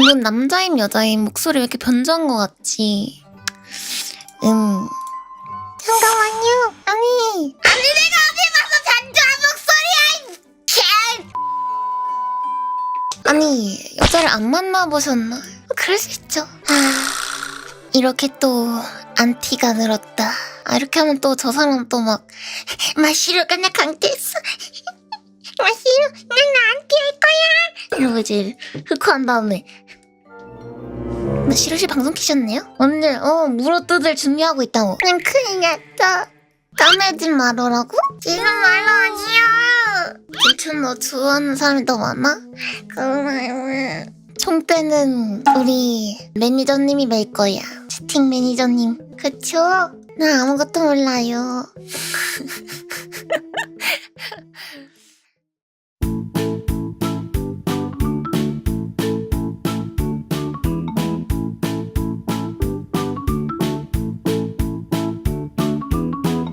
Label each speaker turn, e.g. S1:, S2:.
S1: 이건 남자임 여자임 목소리 왜 이렇게 변조한 것 같지? 음. 잠깐만요. 아니. 아니 내가 어디 봐서 변조한 목소리야. 이 개. 아니 여자를 안 만나보셨나? 그럴 수 있죠. 아 이렇게 또 안티가 늘었다. 아 이렇게 하면 또 저 사람 또 막 마시로가 나 강퇴했어. 이러고 이제 흑화한 다음에 마시로 씨 방송 키셨네요? 언니 어 물어뜯을 준비하고 있다고. 난 큰일 났다. 까매진 말어라고? 지금 말로 아니야. 김춘 너 좋아하는 사람이 더 많아? 고마워. 총대는 우리 매니저님이 맬 거야. 스팅 매니저님. 그쵸? 나 아무것도 몰라요.